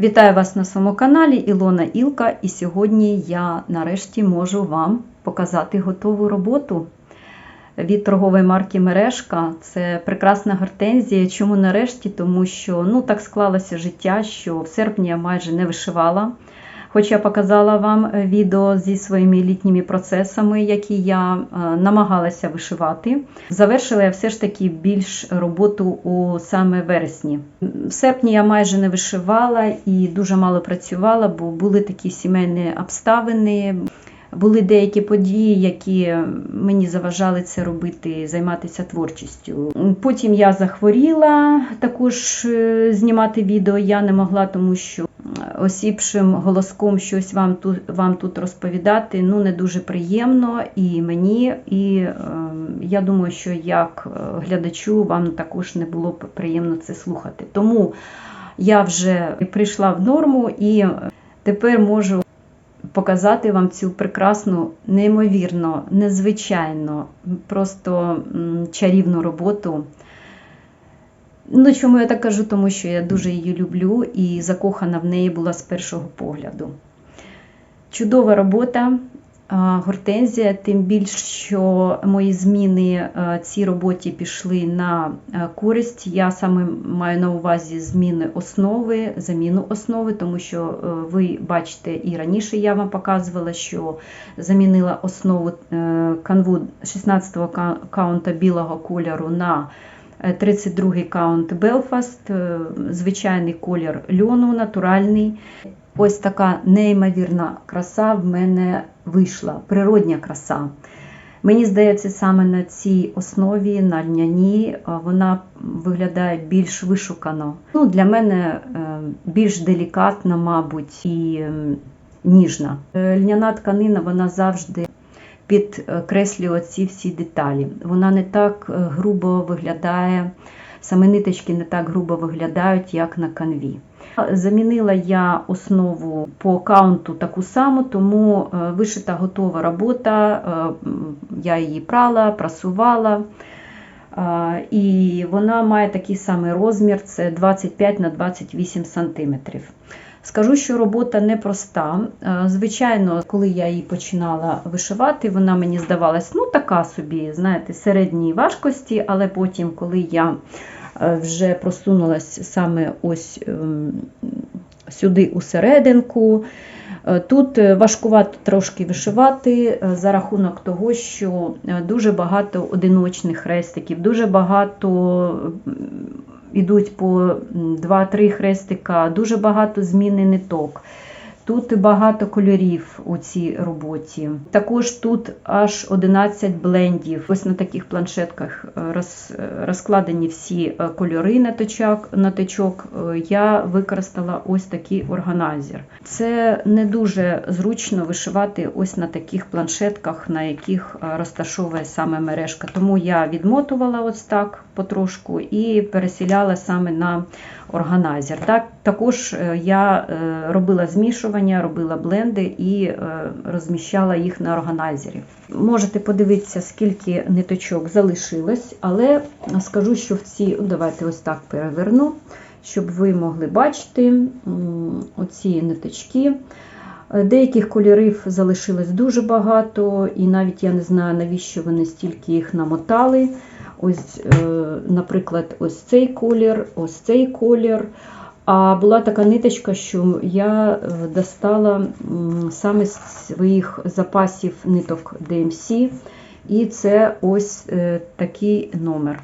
Вітаю вас на своєму каналі Ілона Ілка, і сьогодні я нарешті можу вам показати готову роботу від торгової марки Мережка. Це прекрасна гортензія. Чому нарешті? Тому що ну, так склалося життя, що в серпні я майже не вишивала. Хоч я показала вам відео зі своїми літніми процесами, які я е, намагалася вишивати. Завершила я все ж таки більш роботу у саме вересні. В серпні я майже не вишивала і дуже мало працювала, бо були такі сімейні обставини. Були деякі події, які мені заважали це робити, займатися творчістю. Потім я захворіла також е, знімати відео. Я не могла, тому що осіпшим голоском щось вам тут вам тут розповідати ну не дуже приємно і мені, і е, я думаю, що як глядачу вам також не було б приємно це слухати. Тому я вже прийшла в норму і тепер можу показати вам цю прекрасну, неймовірно, незвичайно, просто чарівну роботу. Ну, чому я так кажу? Тому що я дуже її люблю і закохана в неї була з першого погляду. Чудова робота, гортензія, тим більше, що мої зміни цій роботі пішли на користь. Я саме маю на увазі зміни основи, заміну основи, тому що ви бачите, і раніше я вам показувала, що замінила основу канву 16-го каунта білого кольору на 32-й каунт Белфаст, звичайний колір льону, натуральний. Ось така неймовірна краса в мене вийшла, природня краса. Мені здається, саме на цій основі, на льняні, вона виглядає більш вишукано. Ну, Для мене більш делікатна, мабуть, і ніжна. Льняна тканина вона завжди підкреслює оці всі деталі. Вона не так грубо виглядає, саме ниточки не так грубо виглядають, як на канві. Замінила я основу по каунту таку саму, тому вишита готова робота, я її прала, прасувала. І вона має такий самий розмір це 25 на 28 см. Скажу, що робота непроста. Звичайно, коли я її починала вишивати, вона мені здавалась ну, така собі, знаєте, середньої важкості, але потім, коли я вже просунулася саме ось сюди у серединку, Тут важкувато трошки вишивати за рахунок того, що дуже багато одиночних хрестиків, дуже багато йдуть по 2-3 хрестика, дуже багато зміни ниток. Тут багато кольорів у цій роботі. Також тут аж 11 блендів. Ось на таких планшетках роз, розкладені всі кольори наточок. наточок. Я використала ось такий органайзер. Це не дуже зручно вишивати ось на таких планшетках, на яких розташовує саме мережка. Тому я відмотувала ось так потрошку і пересіляла саме на органайзер. Так, Також я робила змішування, робила бленди і розміщала їх на органайзері. Можете подивитися, скільки ниточок залишилось, але скажу, що в ці, давайте ось так переверну, щоб ви могли бачити оці ниточки. Деяких кольорів залишилось дуже багато, і навіть я не знаю, навіщо вони стільки їх намотали. Ось, Наприклад, ось цей колір, ось цей колір. А була така ниточка, що я достала саме з своїх запасів ниток DMC, і це ось такий номер.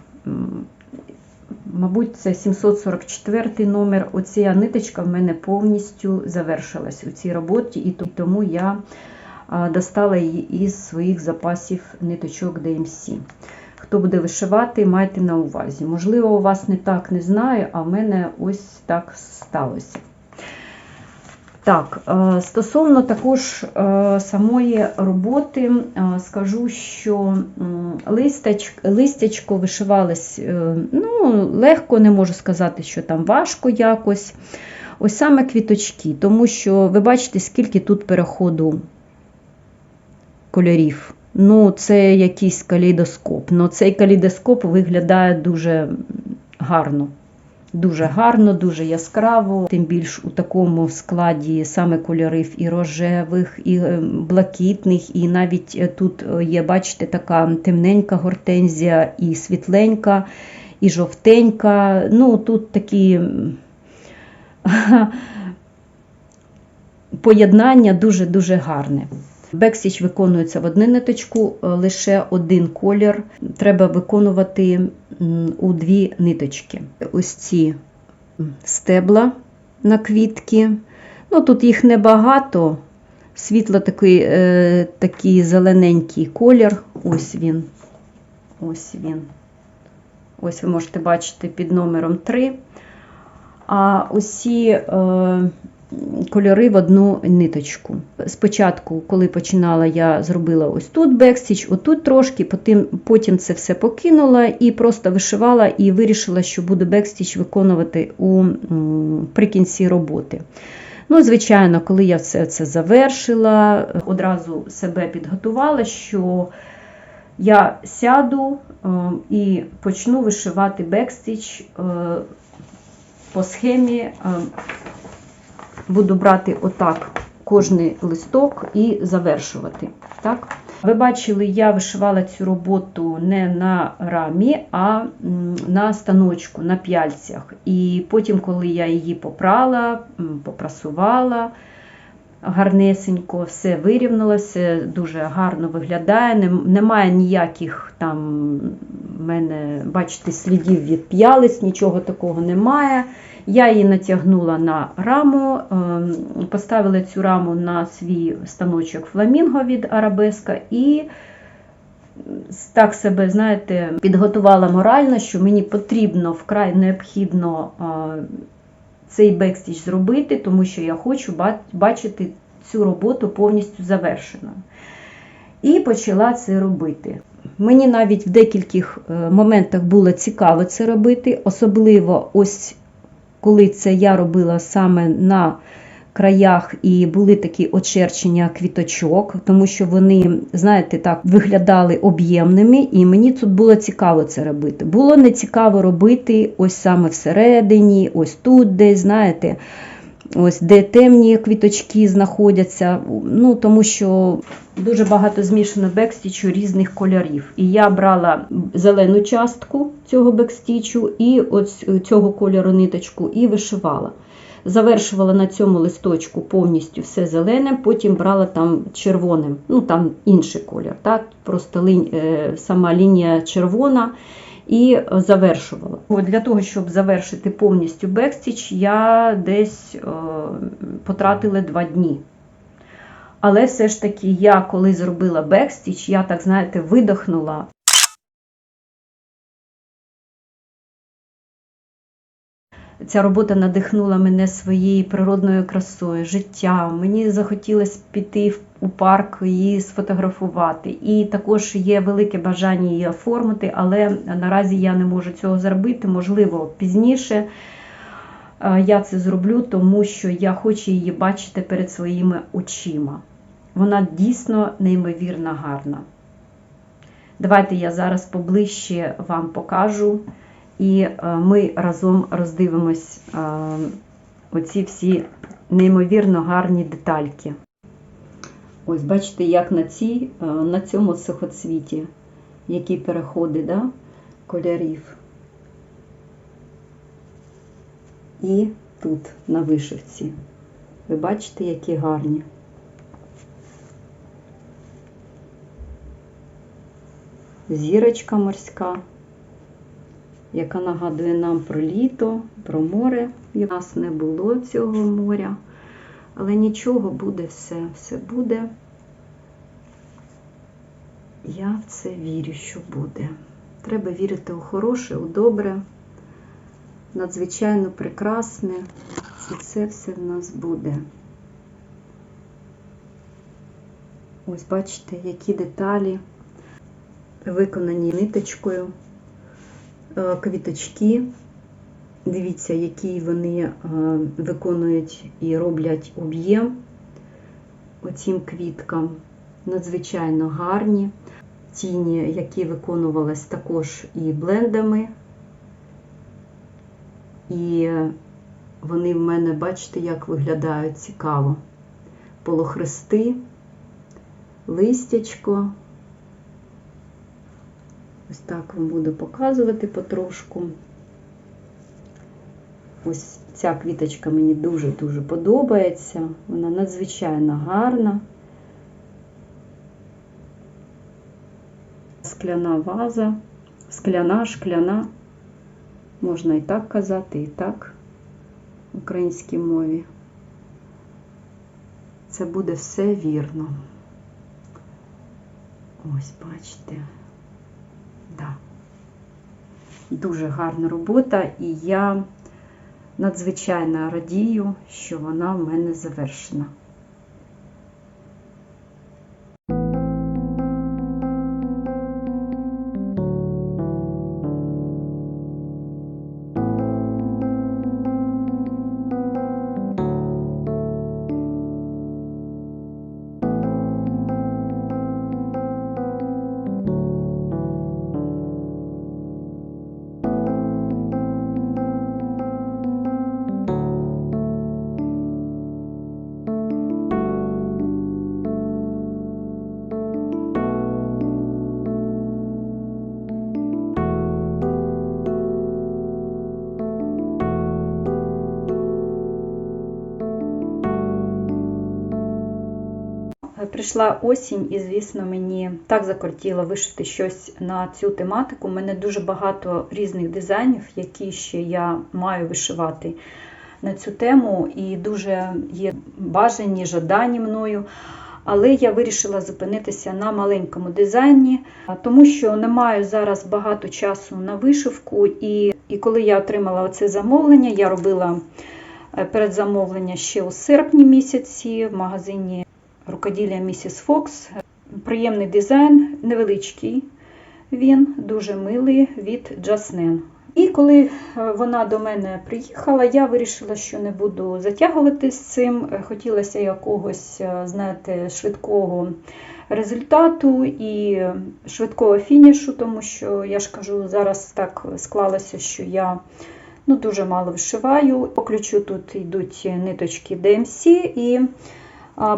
Мабуть, це 744 номер. Оця ниточка в мене повністю завершилась у цій роботі, і тому я достала її із своїх запасів ниточок DMC. Хто буде вишивати, майте на увазі. Можливо, у вас не так не знаю, а в мене ось так сталося. Так, стосовно також самої роботи, скажу, що листячко вишивалось ну, легко, не можу сказати, що там важко якось. Ось саме квіточки, тому що ви бачите, скільки тут переходу кольорів. Ну, це якийсь калейдоскоп. Ну, цей калейдоскоп виглядає дуже гарно. дуже гарно, дуже яскраво, тим більш у такому складі саме кольорів і рожевих, і е, блакитних, і навіть е, тут е, є, бачите, така темненька гортензія, і світленька, і жовтенька. Ну, тут такі поєднання дуже-дуже гарне. Бексіч виконується в одну ниточку, е, лише один колір. Треба виконувати у дві ниточки. Ось ці стебла на квітки. Ну, тут їх небагато. Світло такий, е, такий зелененький колір. Ось він. Ось він. Ось ви можете бачити під номером 3. А усі е, кольори в одну ниточку. Спочатку, коли починала, я зробила ось тут бекстіч, отут трошки, потім, потім це все покинула і просто вишивала і вирішила, що буду бекстіч виконувати у, при роботи. Ну, звичайно, коли я все це завершила, одразу себе підготувала, що я сяду е, і почну вишивати бекстіч е, по схемі. Буду брати отак кожний листок і завершувати. Так? Ви бачили, я вишивала цю роботу не на рамі, а на станочку, на п'яльцях. І потім, коли я її попрала, попрасувала гарнесенько, все вирівнялося, дуже гарно виглядає. Немає ніяких там в мене, бачите, слідів від п'ялиць, нічого такого немає. Я її натягнула на раму, ем, поставила цю раму на свій станочок фламінго від арабеска і так себе, знаєте, підготувала морально, що мені потрібно вкрай необхідно цей бекстіч зробити, тому що я хочу бачити цю роботу повністю завершеною. І почала це робити. Мені навіть в декількох е, моментах було цікаво це робити, особливо ось коли це я робила саме на краях і були такі очерчення квіточок, тому що вони, знаєте, так виглядали об'ємними, і мені тут було цікаво це робити. Було не цікаво робити ось саме всередині, ось тут, десь, знаєте. Ось де темні квіточки знаходяться, ну тому що дуже багато змішано бекстічу різних кольорів. І я брала зелену частку цього бекстічу і ось цього кольору ниточку і вишивала. Завершувала на цьому листочку повністю все зелене, потім брала там червоним, ну там інший колір, так? просто лінь, е, сама лінія червона і завершувала. Для того, щоб завершити повністю бекстіч, я десь е, потратила два дні. Але все ж таки, я коли зробила бекстіч, я так, знаєте, видохнула. Ця робота надихнула мене своєю природною красою, життям. Мені захотілося піти у парк її сфотографувати. І також є велике бажання її оформити, але наразі я не можу цього зробити. Можливо, пізніше е, я це зроблю, тому що я хочу її бачити перед своїми очима. Вона дійсно неймовірно гарна. Давайте я зараз поближче вам покажу. І е, ми разом роздивимось е, оці всі неймовірно гарні детальки. Ось бачите, як на, цій, е, на цьому сухоцвіті, які переходи да, кольорів. І тут на вишивці. Ви бачите, які гарні. Зірочка морська яка нагадує нам про літо, про море. У нас не було цього моря, але нічого буде все, все буде. Я в це вірю, що буде. Треба вірити у хороше, у добре, надзвичайно прекрасне, і це все в нас буде. Ось бачите, які деталі виконані ниточкою. Е, квіточки. Дивіться, які вони е, виконують і роблять об'єм оцім квіткам. Надзвичайно гарні. Тіні, які виконувались також і блендами. І вони в мене, бачите, як виглядають цікаво. Полохрести, листячко. Ось так вам буду показувати потрошку. Ось ця квіточка мені дуже-дуже подобається. Вона надзвичайно гарна. Скляна ваза, скляна, шкляна. Можна і так казати, і так в українській мові. Це буде все вірно. Ось, бачите. Да. Дуже гарна робота, і я надзвичайно радію, що вона в мене завершена. Прийшла осінь, і, звісно, мені так закортіло вишити щось на цю тематику. У мене дуже багато різних дизайнів, які ще я маю вишивати на цю тему, і дуже є бажані, жадані мною. Але я вирішила зупинитися на маленькому дизайні, тому що не маю зараз багато часу на вишивку. І, і коли я отримала оце замовлення, я робила передзамовлення ще у серпні місяці в магазині рукоділля Місіс Фокс. Приємний дизайн, невеличкий він, дуже милий від Джаснен. І коли вона до мене приїхала, я вирішила, що не буду затягувати з цим. Хотілося якогось, знаєте, швидкого результату і швидкого фінішу, тому що, я ж кажу, зараз так склалося, що я ну, дуже мало вишиваю. По ключу тут йдуть ниточки DMC і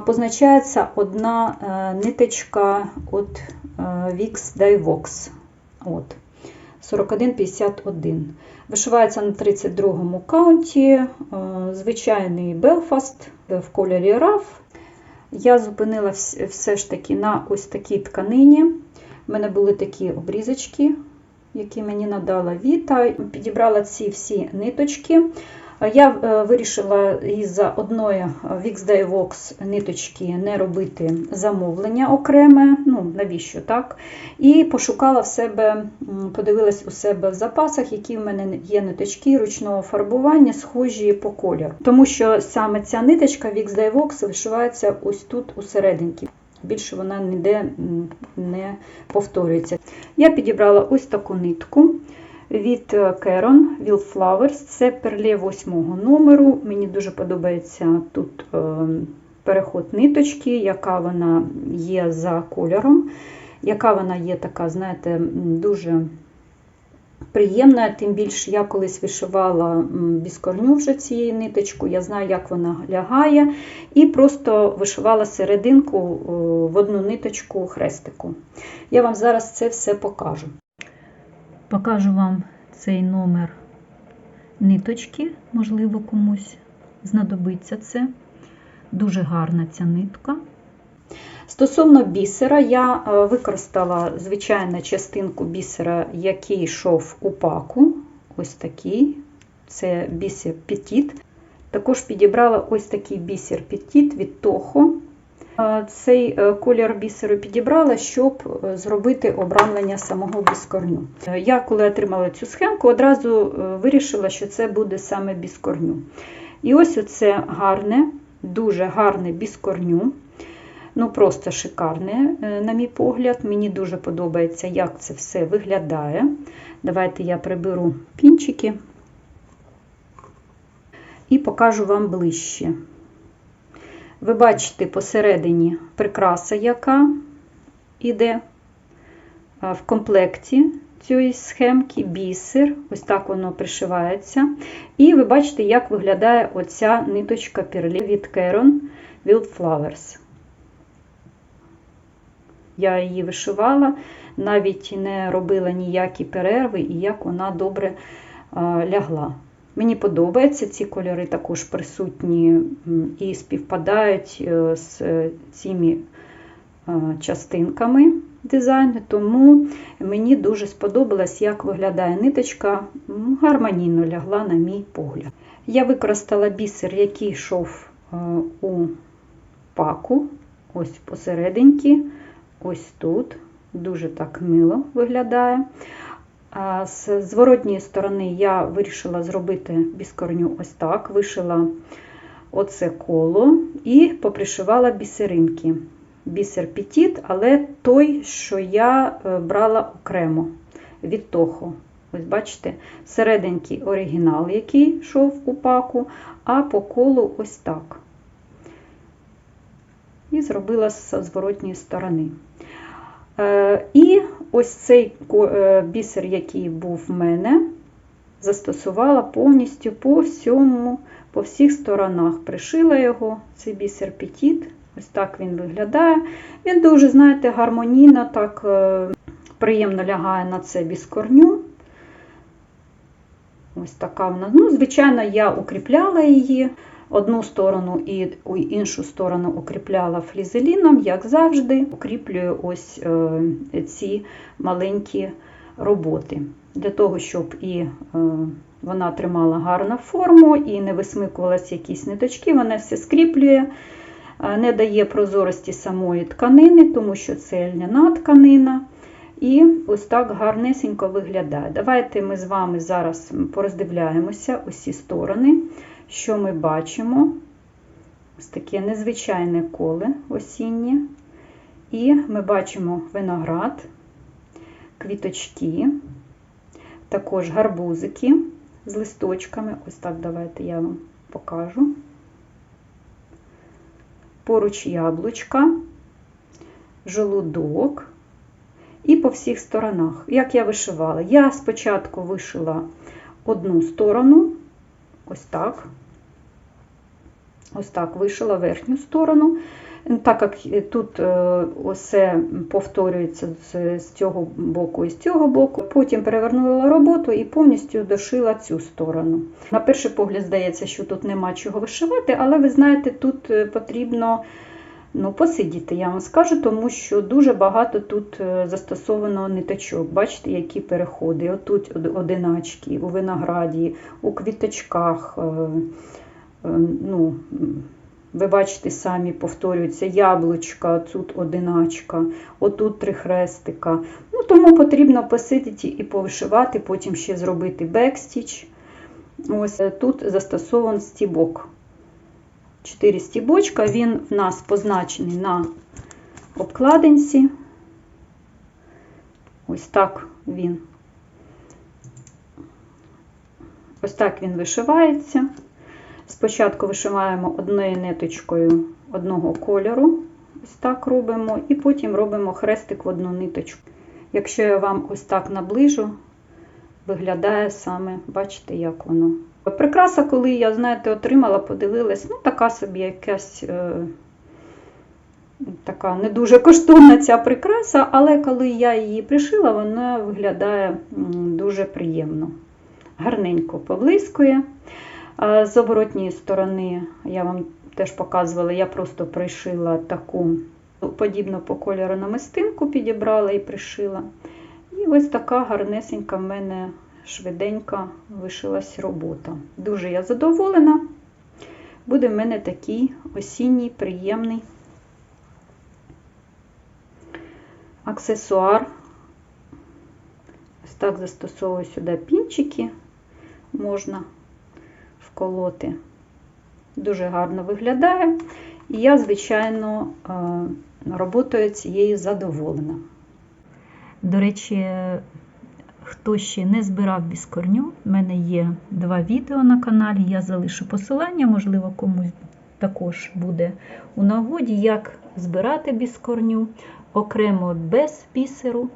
позначається одна ниточка від Wix Daivox. От. 41,51. Вишивається на 32-му каунті, звичайний Белфаст в кольорі RAF. Я зупинила все ж таки на ось такій тканині. У мене були такі обрізочки, які мені надала Віта. Підібрала ці всі ниточки. Я вирішила із одної Wix Vox ниточки не робити замовлення окреме, ну навіщо так? І пошукала в себе, подивилась у себе в запасах, які в мене є ниточки ручного фарбування, схожі по кольору. Тому що саме ця ниточка Wix Vox вишивається ось тут усерединці. Більше вона ніде не повторюється. Я підібрала ось таку нитку від Caron Wildflowers. Це перле 8 номеру. Мені дуже подобається тут переход ниточки, яка вона є за кольором, яка вона є така, знаєте, дуже приємна. Тим більше я колись вишивала біскорню вже цією ниточку, я знаю, як вона лягає, і просто вишивала серединку в одну ниточку хрестику. Я вам зараз це все покажу. Покажу вам цей номер ниточки, можливо, комусь знадобиться це. Дуже гарна ця нитка. Стосовно бісера, я використала, звичайно, частинку бісера, який йшов у паку. Ось такий. Це бісер Petit. Також підібрала ось такий бісер Petit від Toho. Цей колір бісеру підібрала, щоб зробити обрамлення самого біскорню. Я, коли отримала цю схемку, одразу вирішила, що це буде саме біскорню. І ось оце гарне, дуже гарне біскорню. Ну, просто шикарне, на мій погляд. Мені дуже подобається, як це все виглядає. Давайте я приберу пінчики і покажу вам ближче. Ви бачите посередині прикраса, яка йде в комплекті цієї схемки бісер, ось так воно пришивається. І ви бачите, як виглядає оця ниточка перлі від Caron Wildflowers. Я її вишивала, навіть не робила ніякі перерви, і як вона добре лягла. Мені подобається, ці кольори також присутні і співпадають е, з цими частинками дизайну, тому мені дуже сподобалось, як виглядає ниточка, гармонійно лягла, на мій погляд. Я використала бісер, який йшов у паку, ось посерединки, ось тут. Дуже так мило виглядає. З зворотньої сторони я вирішила зробити біскорню ось так, вишила оце коло і попришивала бісеринки. Бісер петіт, але той, що я е, брала окремо від того. Ось бачите, серединький оригінал, який йшов у паку, а по колу ось так. І зробила з зворотньої сторони. Е, і ось цей е, бісер, який був в мене, застосувала повністю по всьому, по всіх сторонах. Пришила його, цей бісер петіт. Ось так він виглядає. Він дуже, знаєте, гармонійно, так е, приємно лягає на це біскорню. Ось така вона. Ну, Звичайно, я укріпляла її одну сторону і іншу сторону укріпляла флізеліном, як завжди, укріплюю ось е, ці маленькі роботи. Для того, щоб і е, вона тримала гарну форму і не висмикувалися якісь ниточки, вона все скріплює, е, не дає прозорості самої тканини, тому що це льняна тканина. І ось так гарнесенько виглядає. Давайте ми з вами зараз пороздивляємося усі сторони що ми бачимо? Ось таке незвичайне коле осіннє. І ми бачимо виноград, квіточки, також гарбузики з листочками. Ось так давайте я вам покажу. Поруч яблучка, жолудок і по всіх сторонах. Як я вишивала? Я спочатку вишила одну сторону, ось так. Ось так вишила верхню сторону. Так як тут е, усе повторюється з цього боку і з цього боку, потім перевернула роботу і повністю дошила цю сторону. На перший погляд, здається, що тут нема чого вишивати, але ви знаєте, тут е, потрібно ну, посидіти, я вам скажу, тому що дуже багато тут е, застосовано ниточок. Бачите, які переходи. Отут одиначки, у винограді, у квіточках. ну, ви бачите, самі повторюються яблучка, тут одиначка, отут три хрестика. Ну, Тому потрібно посидіти і повишивати, потім ще зробити бекстіч. Ось е, Тут застосований стібок. Чотири стібочка, він в нас позначений на обкладинці. Ось так він. Ось так він вишивається. Спочатку вишиваємо одною ниточкою одного кольору, ось так робимо, і потім робимо хрестик в одну ниточку. Якщо я вам ось так наближу, виглядає саме, бачите, як воно. Прикраса, коли я, знаєте, отримала, подивилась, ну, така собі якась е, така не дуже коштовна ця прикраса, але коли я її пришила, вона виглядає дуже приємно. Гарненько поблискує. З оборотньої сторони, я вам теж показувала, я просто пришила таку подібну по кольору намистинку, підібрала і пришила. І ось така гарнесенька в мене швиденька вишилась робота. Дуже я задоволена. Буде в мене такий осінній, приємний аксесуар. Ось так застосовую сюди пінчики можна вколоти. Дуже гарно виглядає. І я, звичайно, е, роботою цією задоволена. До речі, Хто ще не збирав біскорню, в мене є два відео на каналі, я залишу посилання, можливо, комусь також буде у нагоді, як збирати біскорню окремо без пісеру,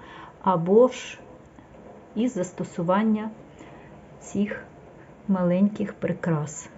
або ж із застосування цих маленьких прикрас.